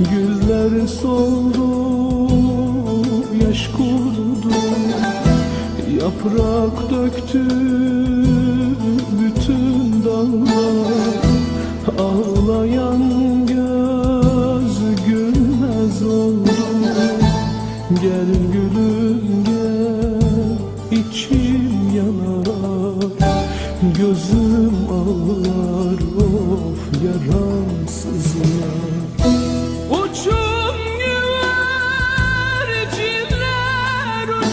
Güller soldu, yaş kurudu Yaprak döktü bütün dallar. Ağlayan göz gülmez oldu. Gel gülüm gel, içim yanar. Gözüm ağlar